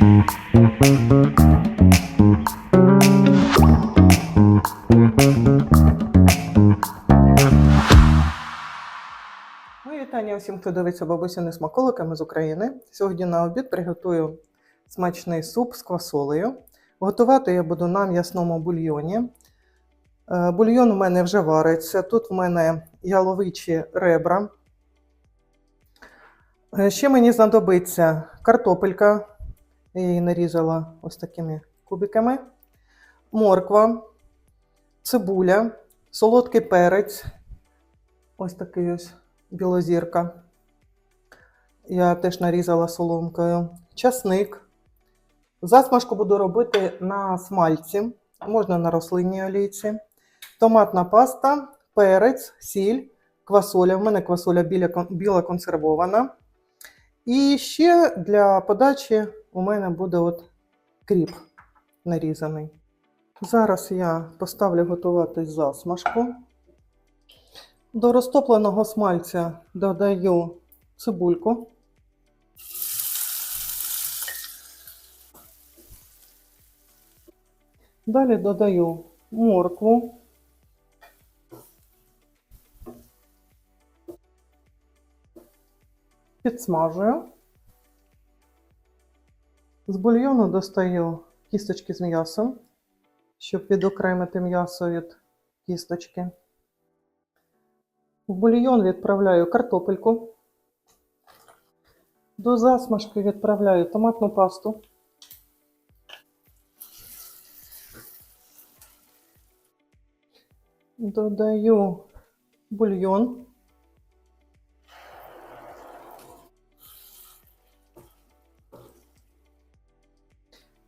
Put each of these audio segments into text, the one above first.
Мої вітання всім, хто дивиться бабусіни смаколиками з України. Сьогодні на обід приготую смачний суп з квасолею. Готувати я буду на м'ясному бульйоні. Е, Бульйон у мене вже вариться. Тут в мене яловичі ребра. Е, Ще мені знадобиться картопелька. Я її нарізала ось такими кубиками. Морква, цибуля, солодкий перець. Ось такий ось білозірка. Я теж нарізала соломкою. Часник. Засмажку буду робити на смальці, можна на рослинній олійці. Томатна паста, перець, сіль, квасоля. У мене квасоля біла консервована. І ще для подачі у мене буде от кріп нарізаний. Зараз я поставлю готувати засмажку. До розтопленого смальця додаю цибульку. Далі додаю моркву. Підсмажую. З бульйону достаю кісточки з м'ясом, щоб відокремити м'ясо від кісточки. В бульйон відправляю картопельку. До засмажки відправляю томатну пасту. Додаю бульйон.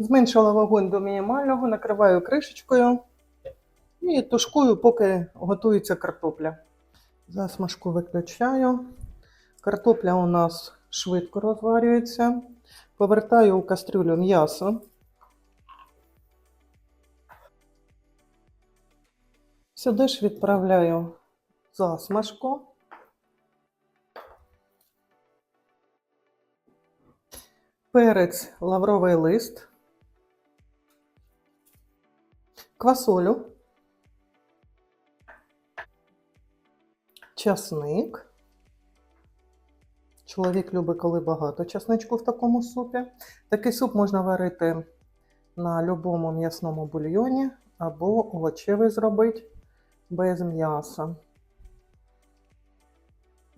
Зменшила вогонь до мінімального, накриваю кришечкою і тушкую, поки готується картопля. Засмажку виключаю. Картопля у нас швидко розварюється. Повертаю у кастрюлю м'ясо. Сюди ж відправляю засмажку. Перець, лавровий лист, квасолю, часник. Чоловік любить, коли багато часничку в такому супі. Такий суп можна варити на будь-якому м'ясному бульйоні або овочевий зробити без м'яса.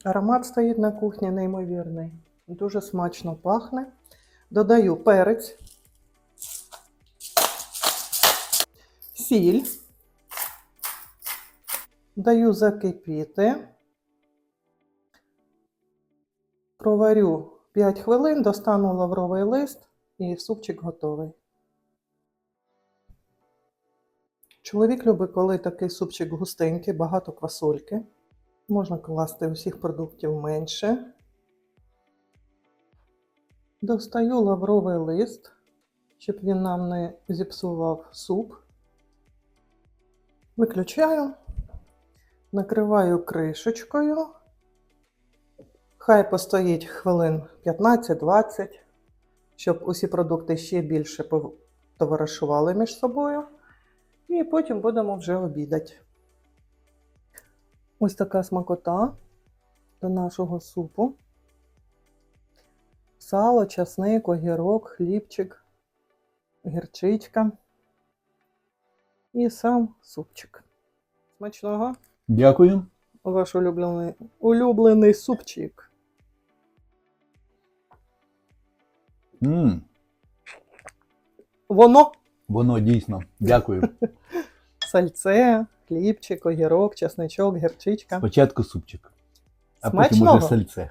Аромат стоїть на кухні неймовірний. Дуже смачно пахне. Додаю перець, сіль, даю закипіти. Проварю 5 хвилин, достану лавровий лист і супчик готовий. Чоловік любить, коли такий супчик густенький, багато квасольки. Можна класти усіх продуктів менше. Достаю лавровий лист, щоб він нам не зіпсував суп. Виключаю, накриваю кришечкою. Хай постоїть хвилин 15-20, щоб усі продукти ще більше товаришували між собою. І потім будемо вже обідати. Ось така смакота до нашого супу. Сало, часник, огірок, хлібчик, гірчичка і сам супчик. Смачного! Дякую. Ваш улюблений, улюблений супчик. м Воно воно дійсно. Дякую. сальце, хлібчик, огірок, часничок, гірчичка. Спочатку супчик, а потім уже сальце.